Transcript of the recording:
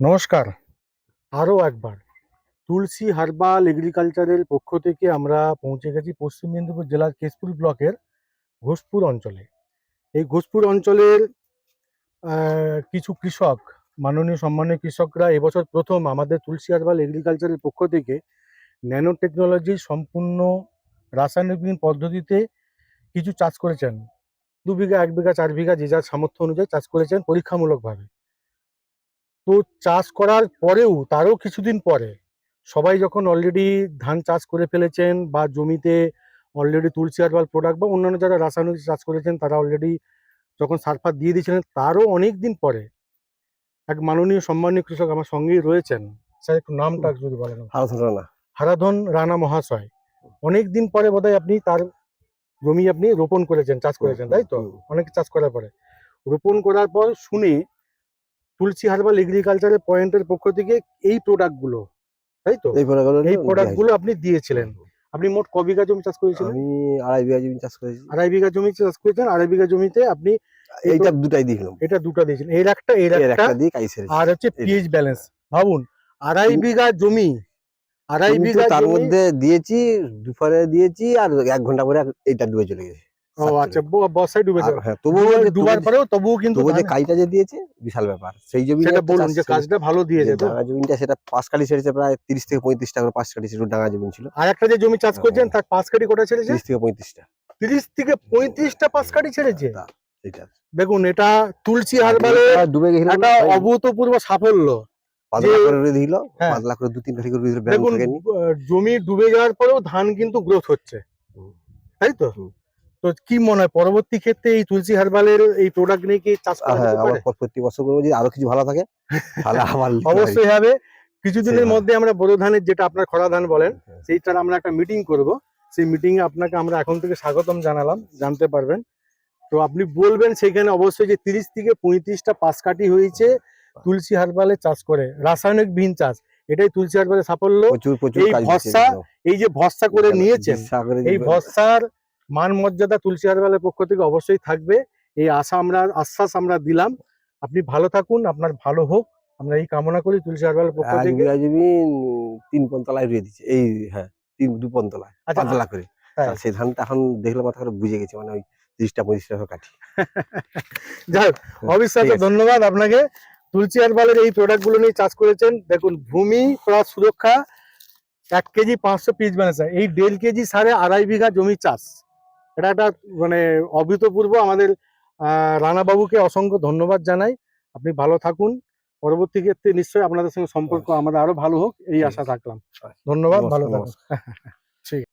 নমস্কার। আরও একবার, তুলসী হার্বাল এগ্রিকালচারের পক্ষ থেকে আমরা পৌঁছে গেছি পশ্চিম মেদিনীপুর জেলার কেশপুর ব্লকের ঘোষপুর অঞ্চলে। এই ঘোষপুর অঞ্চলের কিছু কৃষক, মাননীয় সম্মানীয় কৃষকরা এবছর প্রথম আমাদের তুলসী হার্বাল এগ্রিকালচারের পক্ষ থেকে ন্যানো টেকনোলজির সম্পূর্ণ রাসায়নিক পদ্ধতিতে কিছু চাষ করেছেন। দু বিঘা, এক বিঘা, চার বিঘা যে যার সামর্থ্য অনুযায়ী চাষ করেছেন পরীক্ষামূলকভাবে। তো চাষ করার পরেও তারও কিছুদিন পরে সবাই যখন অলরেডি ধান চাষ করে ফেলেছেন বা জমিতে অলরেডি তুলসী হার্বাল প্রোডাক্ট বা অন্যান্য যারা রাসায়নিক চাষ করেছেন তারা অলরেডি যখন সার ফার দিয়ে দিয়েছিলেন তারও অনেক দিন পরে এক মাননীয় সম্মানীয় কৃষক আমার সঙ্গেই রয়েছেন। স্যার একটু নামটা যদি বলেন। হারাধন হারাধন রানা মহাশয়। অনেক দিন পরে বোধহয় আপনি তার জমি আপনি রোপণ করেছেন চাষ করেছেন তাই তো? অনেক চাষ করার পরে। রোপণ করার পর শুনে তুলসী হার্বাল এগ্রিকালচারের পয়েন্টের পক্ষ থেকে এই প্রোডাক্টগুলো তাই তো? এই প্রোডাক্টগুলো এই প্রোডাক্টগুলো আপনি দিয়েছিলেন। আপনি মোট ক বিঘা জমি চাষ করেছিলেন? আমি আড়াই বিঘা জমি চাষ করেছি। আড়াই বিঘা জমি চাষ করেছেন আড়াই বিঘা জমিতে আপনি এইটা দুটাই দিয়েছিলাম এটা দুটো দিয়েছেন। এর একটা এর একটা দিয়ে কাই সেরেছি। আর হচ্ছে পিএইচ ব্যালেন্স ভাবুন আড়াই বিঘা জমি আড়াই বিঘা তার মধ্যে দিয়েছি দুপুরে দিয়েছি আর এক ঘণ্টা পরে এইটা ডুবে চলে গেছে। ও আচ্ছা বর্ষায় ডুবে যাবে। হ্যাঁ তবুও ডুবার- পরেও তবুও কিন্তু তবুও যে ধান- কাইটা যে দিয়েছে বিশাল ব্যাপার। সেই জমি সেটা বলুন যে কাজটা ভালো দিয়েছে তো। ডাঙা জমিটা সেটা পাঁচ কাঠি ছেড়েছে প্রায় তিরিশ থেকে পঁয়ত্রিশটা করে পাঁচ কাঠি ছিল ডাঙা জমি ছিল। আর একটা যে জমি চাষ করছেন তার পাঁচ কাঠি কোটা ছেড়েছে? তিরিশ থেকে পঁয়ত্রিশটা তিরিশ থেকে পঁয়ত্রিশটা পাঁচ কাঠি ছেড়েছে দেখুন এটা তুলসী হারবালে আর ডুবে গেছিল একটা অভূতপূর্ব সাফল্য। পাতলা করে দিল হ্যাঁ। জমি ডুবে যাওয়ার পরেও ধান কিন্তু গ্রোথ হচ্ছে। তাই তো। তো কি মনে হয় পরবর্তী ক্ষেত্রে এই তুলসী হারবালের এই প্রোডাক্ট নিয়ে কি চাষ করা হ্যাঁ আবার প্রতি বছর যদি আরও কিছু ভালো থাকে তাহলে পারি। অবশ্যই হবে। কিছুদিনের মধ্যে আমরা বোরো ধানের যেটা আপনার খরা ধান বলেন হ্যাঁ। সেইটার আমরা একটা মিটিং করব। সেই মিটিং এ আপনাকে আমরা এখন থেকে স্বাগতম জানালাম জানতে পারবেন। তো আপনি বলবেন সেখানে অবশ্যই যে তিরিশ থেকে পঁয়ত্রিশটা পাশ কাটি হয়েছে তুলসী হারবালে চাষ করে রাসায়নিক বিহীন চাষ। এটাই তুলসী হারবালের সাফল্য। এই ভরসা এই যে ভরসা করে নিয়েছেন এই ভরসার মান মর্যাদা তুলসী হারবালের পক্ষ থেকে অবশ্যই থাকবে। এই আশা আমরা আশ্বাস আমরা দিলাম। আপনি ভালো থাকুন আপনার ভালো হোক। আমরা এই কামনা করি তুলসী হারবালের পক্ষ থেকে। জমি উম, তিন পন্তলায় রুয়ে দিচ্ছে। এই হ্যাঁ তিন দু পন্তলায় আচ্ছা পাতলা করে। তাই। সেই ধানটা এখন দেখলে মাথা করে বুঝে গেছে মানে ওই তিরিশটা পঁয়ত্রিশটা কাঠি। যাই হোক অবিশ্বাস্য ধন্যবাদ আপনাকে। তুলসী হারবালের এই প্রোডাক্টগুলো নিয়ে চাষ করেছেন। দেখুন ভূমি প্লাস সুরক্ষা এক কেজি পাঁচশো পিস বানাচ্ছে। এই দেড় কেজি সাড়ে আড়াই বিঘা জমি চাষ। এটা একটা মানে অভূতপূর্ব আমাদের আহ, রানাবাবুকে অসংখ্য ধন্যবাদ জানাই। আপনি ভালো থাকুন। পরবর্তী ক্ষেত্রে নিশ্চয়ই আপনাদের সঙ্গে সম্পর্ক আমাদের আরও ভালো হোক এই আশা। থাকলাম ধন্যবাদ ভালো থাকুন। ঠিক।